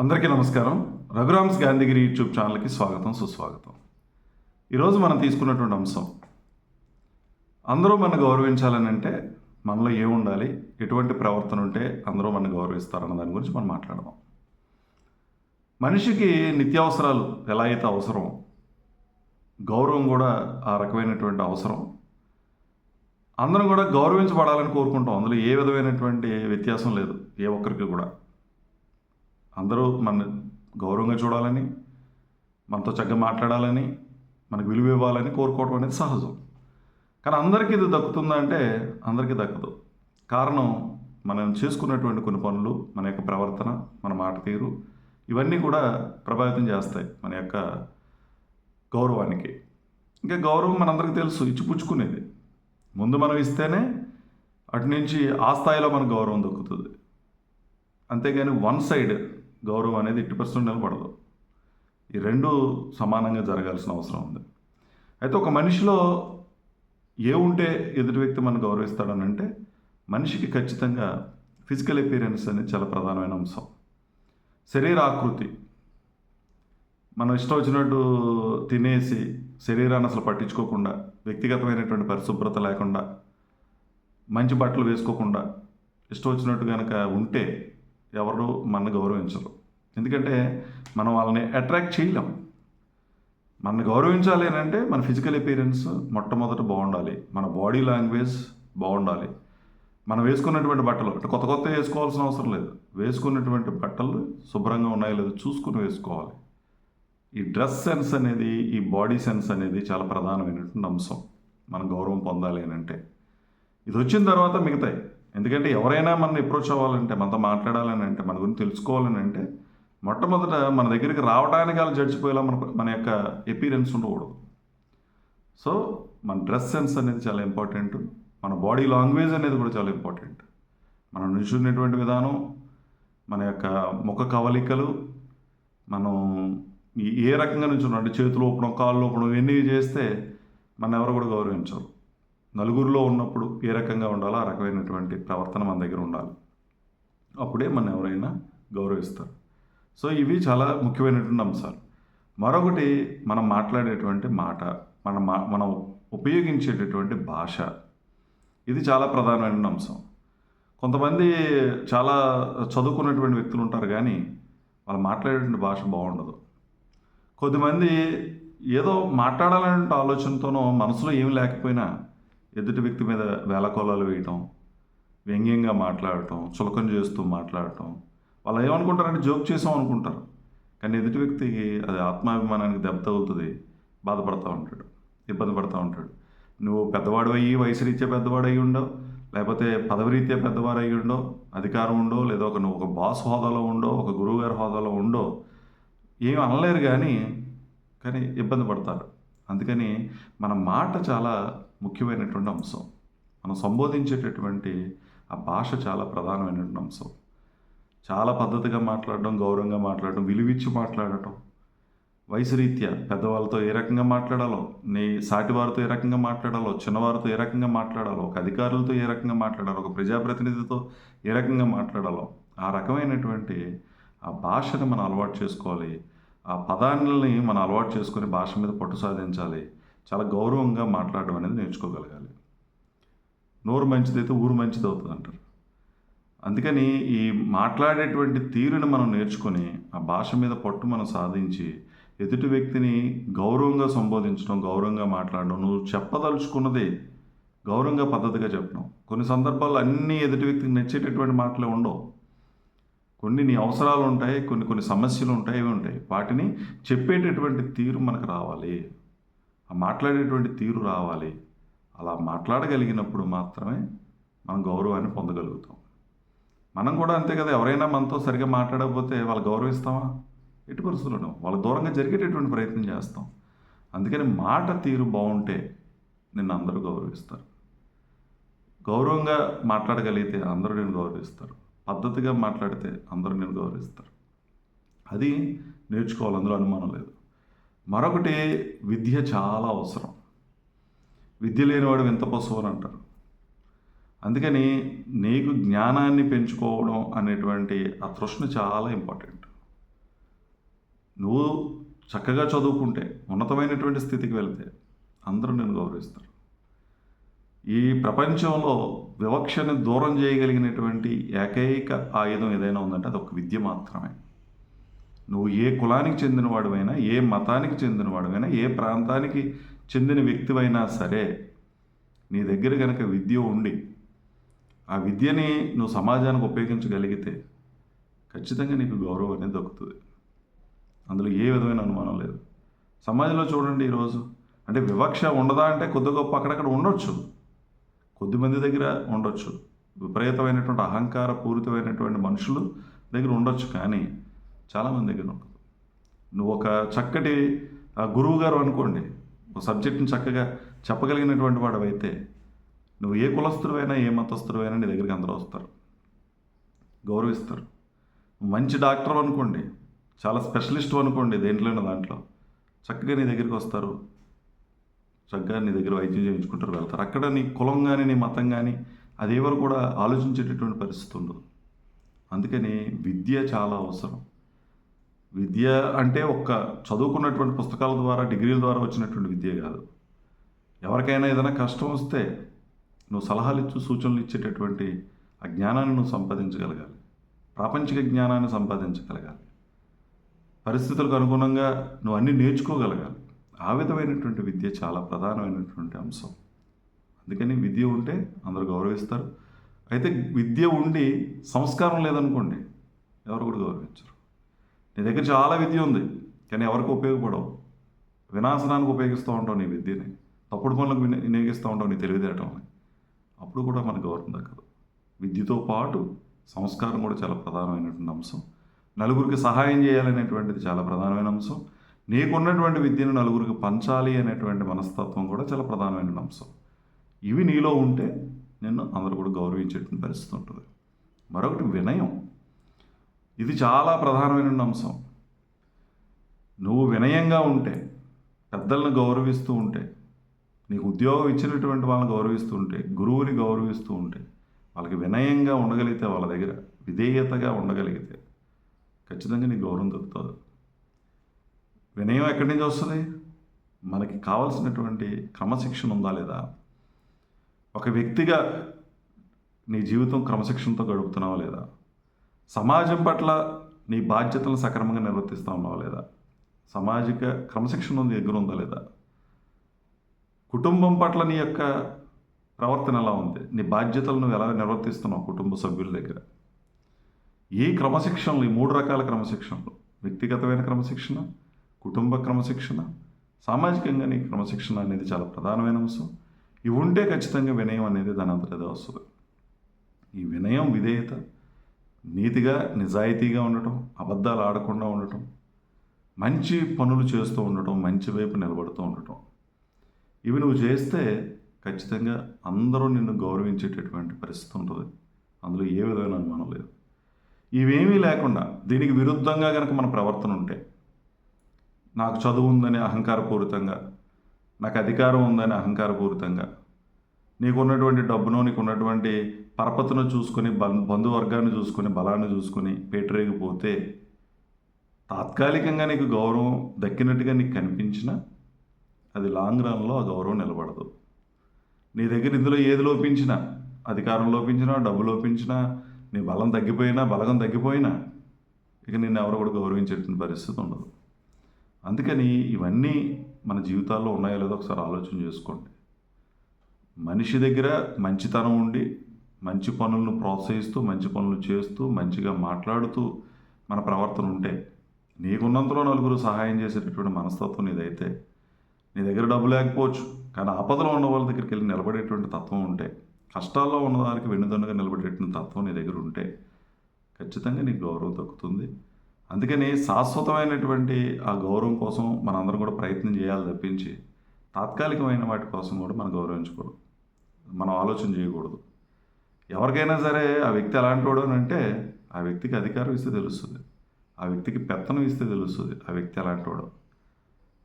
అందరికీ నమస్కారం. రఘురామ్స్ గాంధీగిరి యూట్యూబ్ ఛానల్కి స్వాగతం సుస్వాగతం. ఈరోజు మనం తీసుకున్నటువంటి అంశం అందరూ మనం గౌరవించాలని అంటే మనలో ఏముండాలి ఎటువంటి ప్రవర్తన ఉంటే అందరూ మనం గౌరవిస్తారన్న దాని గురించి మనం మాట్లాడదాం. మనిషికి నిత్యావసరాలు ఎలా అయితే అవసరం గౌరవం కూడా ఆ రకమైనటువంటి అవసరం. అందరం కూడా గౌరవించబడాలని కోరుకుంటాం. అందులో ఏ విధమైనటువంటి వ్యత్యాసం లేదు ఏ ఒక్కరికి కూడా. అందరూ మన గౌరవంగా చూడాలని మనతో చక్కగా మాట్లాడాలని మనకు విలువ ఇవ్వాలని కోరుకోవడం అనేది సహజం. కానీ అందరికీ ఇది దక్కుతుందంటే అందరికీ దక్కదు. కారణం మనం చేసుకున్నటువంటి కొన్ని పనులు మన యొక్క ప్రవర్తన మన మాట తీరు ఇవన్నీ కూడా ప్రభావితం చేస్తాయి మన యొక్క గౌరవానికి. ఇంకా గౌరవం మనందరికీ తెలుసు ఇచ్చిపుచ్చుకునేది. ముందు మనం ఇస్తేనే అటు నుంచి ఆ స్థాయిలో మన గౌరవం దక్కుతుంది. అంతేగాని వన్ సైడ్ గౌరవం అనేది ఎట్టి పర్సెంట్ నిలబడదు. ఈ రెండు సమానంగా జరగాల్సిన అవసరం ఉంది. అయితే ఒక మనిషిలో ఏ ఉంటే ఎదుటి వ్యక్తి మనం గౌరవిస్తాడని అంటే మనిషికి ఖచ్చితంగా ఫిజికల్ అపీరెన్స్ అనేది చాలా ప్రధానమైన అంశం. శరీర ఆకృతి. మనం ఇష్టం వచ్చినట్టు తినేసి శరీరాన్ని అసలు పట్టించుకోకుండా వ్యక్తిగతమైనటువంటి పరిశుభ్రత లేకుండా మంచి బట్టలు వేసుకోకుండా ఇష్టం వచ్చినట్టు కనుక ఉంటే ఎవరు మన గౌరవించరు. ఎందుకంటే మనం వాళ్ళని అట్రాక్ట్ చేయలేం. మనని గౌరవించాలి అని అంటే మన ఫిజికల్ అపీరెన్స్ మొట్టమొదట బాగుండాలి. మన బాడీ లాంగ్వేజ్ బాగుండాలి. మనం వేసుకున్నటువంటి బట్టలు అంటే కొత్త కొత్త వేసుకోవాల్సిన అవసరం లేదు. వేసుకున్నటువంటి బట్టలు శుభ్రంగా ఉన్నాయో లేదో చూసుకుని వేసుకోవాలి. ఈ డ్రెస్ సెన్స్ అనేది ఈ బాడీ సెన్స్ అనేది చాలా ప్రధానమైనటువంటి అంశం. మనం గౌరవం పొందాలి అని అంటే. ఇది వచ్చిన తర్వాత మిగతాయి. ఎందుకంటే ఎవరైనా మనం అప్రోచ్ అవ్వాలంటే మనతో మాట్లాడాలని అంటే మన గురించి తెలుసుకోవాలని అంటే మొట్టమొదట మన దగ్గరికి రావడానికి వాళ్ళు జడ్జిపోయేలా మన మన యొక్క ఎపీరెన్స్ ఉండకూడదు. సో మన డ్రెస్ సెన్స్ అనేది చాలా ఇంపార్టెంట్ మన బాడీ లాంగ్వేజ్ అనేది కూడా చాలా ఇంపార్టెంట్ మనం నిల్చున్నటువంటి విధానం మన యొక్క ముఖ కవలికలు మనం ఈ- ఏ రకంగా నుంచున్నాం అంటే చేతులు ఊపడం కాళ్ళు ఊపడం ఇవన్నీ చేస్తే మన ఎవరు కూడా గౌరవించరు. నలుగురిలో ఉన్నప్పుడు ఏ రకంగా ఉండాలో ఆ రకమైనటువంటి ప్రవర్తన మన దగ్గర ఉండాలి. అప్పుడే మన ఎవరైనా గౌరవిస్తారు. సో ఇవి చాలా ముఖ్యమైనటువంటి అంశాలు. మరొకటి మనం మాట్లాడేటువంటి మాట మన మా మనం ఉపయోగించేటటువంటి భాష. ఇది చాలా ప్రధానమైన అంశం. కొంతమంది చాలా చదువుకున్నటువంటి వ్యక్తులు ఉంటారు కానీ వాళ్ళు మాట్లాడేటువంటి భాష బాగుండదు. కొద్దిమంది ఏదో మాట్లాడాలనే ఆలోచనతోనో మనసులో ఏమి లేకపోయినా ఎదుటి వ్యక్తి మీద వేలకోలాలు వేయటం వ్యంగ్యంగా మాట్లాడటం చులకం చేస్తూ మాట్లాడటం వాళ్ళు ఏమనుకుంటారంటే జోక్ చేసాం అనుకుంటారు. కానీ ఎదుటి వ్యక్తికి అది ఆత్మాభిమానానికి దెబ్బ తగులుతుంది బాధపడతా ఉంటాడు ఇబ్బంది పడతా ఉంటాడు. నువ్వు పెద్దవాడు అయ్యి వయసు రీత్యా పెద్దవాడు అయ్యి ఉండవు లేకపోతే పదవి రీత్యా పెద్దవారు అయ్యి ఉండో అధికారం ఉండో లేదా ఒక నువ్వు ఒక బాస్ హోదాలో ఉండో ఒక గురువుగారి హోదాలో ఉండో ఏమి అనలేరు కానీ కానీ ఇబ్బంది పడతారు. అందుకని మన మాట చాలా ముఖ్యమైనటువంటి అంశం. మనం సంబోధించేటటువంటి ఆ భాష చాలా ప్రధానమైనటువంటి అంశం. చాలా పద్ధతిగా మాట్లాడడం గౌరవంగా మాట్లాడడం విలువిచ్చి మాట్లాడటం. వయసు రీత్యా పెద్దవాళ్ళతో ఏ రకంగా మాట్లాడాలో నీ సాటివారితో ఏ రకంగా మాట్లాడాలో చిన్నవారితో ఏ రకంగా మాట్లాడాలో ఒక అధికారులతో ఏ రకంగా మాట్లాడాలో ఒక ప్రజాప్రతినిధితో ఏ రకంగా మాట్లాడాలో ఆ రకమైనటువంటి ఆ భాషను మనం అలవాటు చేసుకోవాలి. ఆ పదాలని మనం అలవాటు చేసుకొని భాష మీద పట్టు సాధించాలి. చాలా గౌరవంగా మాట్లాడడం అనేది నేర్చుకోగలగాలి. నోరు మంచిదైతే ఊరు మంచిది అవుతుంది అంటారు అందుకని ఈ మాట్లాడేటువంటి తీరుని మనం నేర్చుకొని ఆ భాష మీద పట్టు మనం సాధించి ఎదుటి వ్యక్తిని గౌరవంగా సంబోధించడం గౌరవంగా మాట్లాడడం నువ్వు చెప్పదలుచుకున్నది గౌరవంగా పద్ధతిగా చెప్పడం. కొన్ని సందర్భాల్లో అన్నీ ఎదుటి వ్యక్తికి నచ్చేటటువంటి మాటలే ఉండవు. కొన్ని నీ అవసరాలు ఉంటాయి కొన్ని కొన్ని సమస్యలు ఉంటాయి ఇవి ఉంటాయి. వాటిని చెప్పేటటువంటి తీరు మనకు రావాలి. ఆ మాట్లాడేటువంటి తీరు రావాలి. అలా మాట్లాడగలిగినప్పుడు మాత్రమే మనం గౌరవాన్ని పొందగలుగుతాం. మనం కూడా అంతే కదా ఎవరైనా మనతో సరిగ్గా మాట్లాడకపోతే వాళ్ళు గౌరవిస్తామా? ఎట్టి పరిస్థితులను వాళ్ళ దూరంగా జరిగేటటువంటి ప్రయత్నం చేస్తాం. అందుకని మాట తీరు బాగుంటే నిన్ను అందరూ గౌరవిస్తారు. గౌరవంగా మాట్లాడగలిగితే అందరూ నేను గౌరవిస్తారు. పద్ధతిగా మాట్లాడితే అందరూ నేను గౌరవిస్తారు. అది నేర్చుకోవాలి అందులో అనుమానం లేదు. మరొకటి విద్య చాలా అవసరం. విద్య లేనివాడు వింత పశువు అని అంటారు. అందుకని నీకు జ్ఞానాన్ని పెంచుకోవడం అనేటువంటి ఆ తృష్ణ చాలా ఇంపార్టెంట్. నువ్వు చక్కగా చదువుకుంటే ఉన్నతమైనటువంటి స్థితికి వెళ్తే అందరూ నేను గౌరవిస్తారు. ఈ ప్రపంచంలో వివక్షని దూరం చేయగలిగినటువంటి ఏకైక ఆయుధం ఏదైనా ఉందంటే అది ఒక విద్య మాత్రమే. నువ్వు ఏ కులానికి చెందినవాడువైనా ఏ మతానికి చెందినవాడువైనా ఏ ప్రాంతానికి చెందిన వ్యక్తివైనా సరే నీ దగ్గర కనుక విద్య ఉండి ఆ విద్యని నువ్వు సమాజానికి ఉపయోగించగలిగితే ఖచ్చితంగా నీకు గౌరవం అనేది దక్కుతుంది. అందులో ఏ విధమైన అనుమానం లేదు. సమాజంలో చూడండి ఈరోజు. అంటే వివక్ష ఉండదా అంటే కొద్ది గొప్ప అక్కడక్కడ ఉండొచ్చు. కొద్దిమంది దగ్గర ఉండొచ్చు. విపరీతమైనటువంటి అహంకార పూరితమైనటువంటి మనుషులు దగ్గర ఉండొచ్చు కానీ చాలామంది దగ్గర ఉండదు. నువ్వు ఒక చక్కటి గురువు గారు అనుకోండి ఒక సబ్జెక్ట్ని చక్కగా చెప్పగలిగినటువంటి వాడవైతే నువ్వు ఏ కులస్తుడివైనా ఏ మతస్థుడివైనా నీ దగ్గరికి అందరూ వస్తారు. గౌరవిస్తారు. మంచి డాక్టర్ అనుకోండి చాలా స్పెషలిస్ట్ అనుకోండి దేంట్లోనో దాంట్లో. చక్కగా నీ దగ్గరికి వస్తారు. చక్కగా నీ దగ్గర వైద్యం చేయించుకుంటారు వెళ్తారు. అక్కడ నీ కులం కానీ నీ మతం కానీ అది ఎవరు కూడా ఆలోచించేటటువంటి పరిస్థితి ఉండదు. అందుకని విద్య చాలా అవసరం. విద్య అంటే ఒక్క చదువుకున్నటువంటి పుస్తకాల ద్వారా డిగ్రీల ద్వారా వచ్చినటువంటి విద్య కాదు. ఎవరికైనా ఏదైనా కష్టం వస్తే నువ్వు సలహాలు ఇచ్చు సూచనలు ఇచ్చేటటువంటి ఆ జ్ఞానాన్ని నువ్వు సంపాదించగలగాలి. ప్రాపంచిక జ్ఞానాన్ని సంపాదించగలగాలి. పరిస్థితులకు అనుగుణంగా నువ్వు అన్నీ నేర్చుకోగలగాలి. ఆ విధమైనటువంటి విద్య చాలా ప్రధానమైనటువంటి అంశం. అందుకని విద్య ఉంటే అందరూ గౌరవిస్తారు. అయితే విద్య ఉండి సంస్కారం లేదనుకోండి ఎవరు కూడా గౌరవించరు. నీ దగ్గర చాలా విద్య ఉంది కానీ ఎవరికి ఉపయోగపడవు. వినాశనానికి ఉపయోగిస్తూ ఉంటావు నీ విద్యని. తప్పుడు పనులకు వినియోగిస్తూ ఉంటావు నీ తెలివితేటల్ని. అప్పుడు కూడా మనకు గౌరవం దక్కదు. విద్యతో పాటు సంస్కారం కూడా చాలా ప్రధానమైనటువంటి అంశం. నలుగురికి సహాయం చేయాలనేటువంటిది చాలా ప్రధానమైన అంశం. నీకున్నటువంటి విద్యను నలుగురికి పంచాలి అనేటువంటి మనస్తత్వం కూడా చాలా ప్రధానమైన అంశం. ఇవి నీలో ఉంటే నిన్ను అందరూ కూడా గౌరవించేటువంటి పరిస్థితి ఉంటుంది. మరొకటి వినయం. ఇది చాలా ప్రధానమైన అంశం. నువ్వు వినయంగా ఉంటే పెద్దలను గౌరవిస్తూ ఉంటే నీకు ఉద్యోగం ఇచ్చినటువంటి వాళ్ళని గౌరవిస్తూ ఉంటే గురువుని గౌరవిస్తూ ఉంటే వాళ్ళకి వినయంగా ఉండగలిగితే వాళ్ళ దగ్గర విధేయతగా ఉండగలిగితే ఖచ్చితంగా నీకు గౌరవం దొరుకుతుంది వినయం ఎక్కడి నుంచి వస్తుంది? మనకి కావాల్సినటువంటి క్రమశిక్షణ ఉందా లేదా? ఒక వ్యక్తిగా నీ జీవితం క్రమశిక్షణతో గడుపుతున్నావా లేదా? సమాజం పట్ల నీ బాధ్యతలను సక్రమంగా నిర్వర్తిస్తా ఉన్నావా లేదా? సామాజిక క్రమశిక్షణ నీ దగ్గర ఉందా లేదా? కుటుంబం పట్ల నీ యొక్క ప్రవర్తన ఎలా ఉంది? నీ బాధ్యతలను నువ్వు ఎలా నిర్వర్తిస్తున్నావు కుటుంబ సభ్యుల దగ్గర? ఈ క్రమశిక్షణలు ఈ మూడు రకాల క్రమశిక్షణలు వ్యక్తిగతమైన క్రమశిక్షణ కుటుంబ క్రమశిక్షణ సామాజికంగా నీ క్రమశిక్షణ అనేది చాలా ప్రధానమైన అంశం. ఇవి ఉంటే ఖచ్చితంగా వినయం అనేది దాని అంతటదే వస్తుంది. ఈ వినయం విధేయత నీతిగా నిజాయితీగా ఉండటం అబద్ధాలు ఆడకుండా ఉండటం మంచి పనులు చేస్తూ ఉండటం మంచి వైపు నిలబడుతూ ఉండటం ఇవి నువ్వు చేస్తే ఖచ్చితంగా అందరూ నిన్ను గౌరవించేటటువంటి పరిస్థితి ఉంటుంది. అందులో ఏ విధమైన అనుమానం లేదు. ఇవేమీ లేకుండా దీనికి విరుద్ధంగా కనుక మన ప్రవర్తన ఉంటే నాకు చదువు ఉందని అహంకారపూరితంగా నాకు అధికారం ఉందని అహంకారపూరితంగా నీకున్నటువంటి డబ్బును నీకున్నటువంటి పరపతిను చూసుకొని బం బంధువర్గాన్ని చూసుకొని బలాన్ని చూసుకొని పేటరేగిపోతే తాత్కాలికంగా నీకు గౌరవం దక్కినట్టుగా నీకు కనిపించినా అది లాంగ్ రన్లో ఆ గౌరవం నిలబడదు. నీ దగ్గర ఇందులో ఏది లోపించినా అధికారం లోపించినా డబ్బు లోపించినా నీ బలం తగ్గిపోయినా బలగం తగ్గిపోయినా ఇక నిన్ను ఎవరు కూడా గౌరవించేటువంటి పరిస్థితి ఉండదు. అందుకని ఇవన్నీ మన జీవితాల్లో ఉన్నాయో లేదో ఒకసారి ఆలోచన చేసుకోండి. మనిషి దగ్గర మంచితనం ఉండి మంచి పనులను ప్రోత్సహిస్తూ మంచి పనులు చేస్తూ మంచిగా మాట్లాడుతూ మన ప్రవర్తన ఉంటే నీకున్నంతలో నలుగురు సహాయం చేసేటటువంటి మనస్తత్వం ఇదైతే నీ దగ్గర డబ్బు లేకపోవచ్చు. కానీ ఆపదలో ఉన్న వాళ్ళ దగ్గరికి వెళ్ళి నిలబడేటువంటి తత్వం ఉంటే కష్టాల్లో ఉన్నదానికి వెన్నుదన్నుగా నిలబడేటువంటి తత్వం నీ దగ్గర ఉంటే ఖచ్చితంగా నీకు గౌరవం దక్కుతుంది. అందుకని శాశ్వతమైనటువంటి ఆ గౌరవం కోసం మనందరం కూడా ప్రయత్నం చేయాలి తప్పించి తాత్కాలికమైన వాటి కోసం కూడా మనం గౌరవించకూడదు. మనం ఆలోచన చేయకూడదు. ఎవరికైనా సరే ఆ వ్యక్తి ఎలాంటి వాడు అని అంటే ఆ వ్యక్తికి అధికారం ఇస్తే తెలుస్తుంది. ఆ వ్యక్తికి పెత్తనం ఇస్తే తెలుస్తుంది. ఆ వ్యక్తి ఎలాంటి వాడు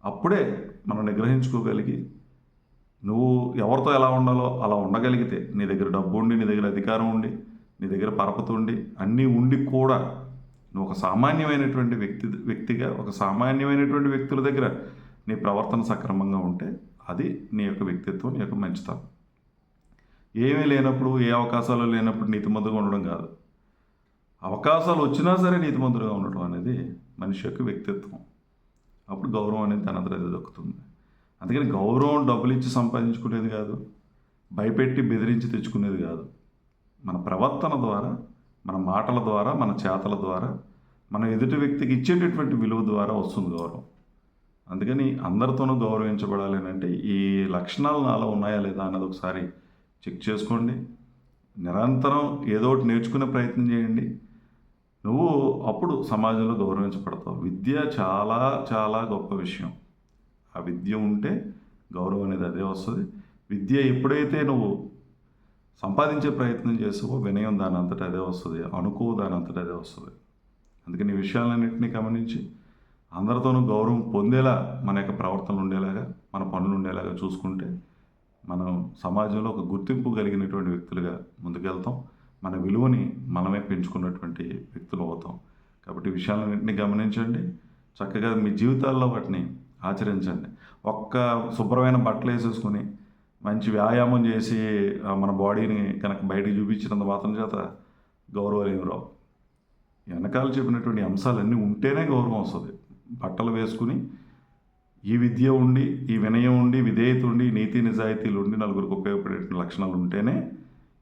అప్పుడే మనం నిగ్రహించుకోగలిగి నువ్వు ఎవరితో ఎలా ఉండాలో అలా ఉండగలిగితే నీ దగ్గర డబ్బు ఉండి నీ దగ్గర అధికారం ఉండి నీ దగ్గర పరపతి ఉండి అన్నీ ఉండి కూడా నువ్వు ఒక సామాన్యమైనటువంటి వ్యక్తి వ్యక్తిగా ఒక సామాన్యమైనటువంటి వ్యక్తుల దగ్గర నీ ప్రవర్తన సక్రమంగా ఉంటే అది నీ యొక్క వ్యక్తిత్వం నీ యొక్క మంచితనం. ఏమీ లేనప్పుడు ఏ అవకాశాలు లేనప్పుడు నీతిమంతుగా ఉండడం కాదు. అవకాశాలు వచ్చినా సరే నీతిమంతుడుగా ఉండటం అనేది మనిషి యొక్క వ్యక్తిత్వం. అప్పుడు గౌరవం అనేది తన అది దక్కుతుంది. అందుకని గౌరవం డబ్బులు ఇచ్చి సంపాదించుకునేది కాదు భయపెట్టి బెదిరించి తెచ్చుకునేది కాదు. మన ప్రవర్తన ద్వారా మన మాటల ద్వారా మన చేతల ద్వారా మన ఎదుటి వ్యక్తికి ఇచ్చేటటువంటి విలువ ద్వారా వస్తుంది గౌరవం. అందుకని అందరితోనూ గౌరవించబడాలి అంటే ఈ లక్షణాలు నాలో ఉన్నాయా లేదా అన్నది ఒకసారి చెక్ చేసుకోండి. నిరంతరం ఏదో ఒకటి నేర్చుకునే ప్రయత్నం చేయండి. నువ్వు అప్పుడు సమాజంలో గౌరవించబడతావు. విద్య చాలా చాలా గొప్ప విషయం. ఆ విద్య ఉంటే గౌరవం అనేది అదే వస్తుంది. విద్య ఎప్పుడైతే నువ్వు సంపాదించే ప్రయత్నం చేసావో వినయం దాని అంతటా అదే వస్తుంది అనుకో దాని అంతటా అదే వస్తుంది. అందుకని ఈ విషయాలన్నింటినీ గమనించి అందరితోనూ గౌరవం పొందేలా మన యొక్క ప్రవర్తనలు ఉండేలాగా మన పనులు ఉండేలాగా చూసుకుంటే మనం సమాజంలో ఒక గుర్తింపు కలిగినటువంటి వ్యక్తులుగా ముందుకెళ్తాం. మన విలువని మనమే పెంచుకున్నటువంటి వ్యక్తులు అవుతాం. కాబట్టి విషయాలన్నింటినీ గమనించండి. చక్కగా మీ జీవితాల్లో వాటిని ఆచరించండి. ఒక్క శుభ్రమైన బట్టలు వేసేసుకొని మంచి వ్యాయామం చేసి మన బాడీని కనుక బయటకు చూపించినంత మాత్రం చేత గౌరవం ఏమి రావు. వెనకాల చెప్పినటువంటి అంశాలన్నీ ఉంటేనే గౌరవం వస్తుంది. బట్టలు వేసుకుని ఈ విద్య ఉండి ఈ వినయం ఉండి విధేయత ఉండి నీతి నిజాయితీలు ఉండి నలుగురికి ఉపయోగపడే లక్షణాలు ఉంటేనే